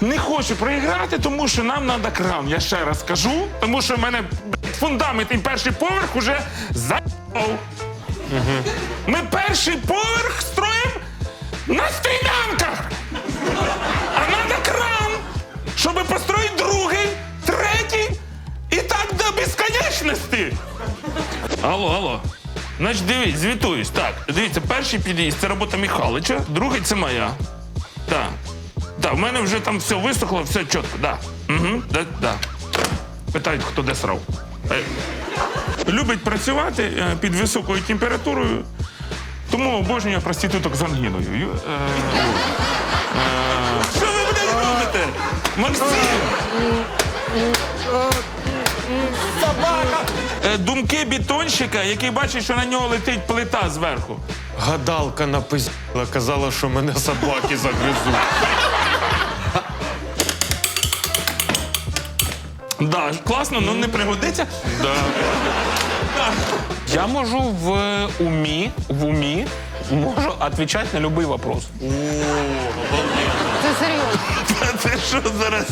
Не хочу проіграти, тому що нам треба кран. Я ще раз кажу, тому що в мене фундамент і перший поверх уже заїбав. Ми перший поверх строїмо на стрілянках. А треба кран, щоб построїти другий, третій і так до безконечності. Алло, алло. Значить, дивись, звітуюсь. Так, дивіться, перший під'їзд це робота Михайлича, другий це моя. Так. Так, в мене вже там все висохло, все чітко, да. Угу, да, да. Питають, хто де срав. Е, Любить працювати е, під високою температурою, тому обожнює проституток з ангіною. Е, е, Що ви, блядь, робите? Максим! Собака! Думки бетонщика, який бачить, що на нього летить плита зверху. Гадалка напиздила, казала, що мене собаки загризуть. Да, класно, але не пригодиться. Да. Я можу в умі, в умі можу відповідати на будь-який вопрос. Це серйозно. Це що зараз